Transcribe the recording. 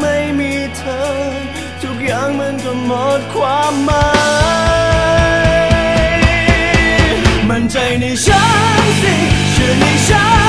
ไม่มีเธอ ทุกอย่างมันก็หมดความหมายมั่นใจในฉันสิเชื่อในฉัน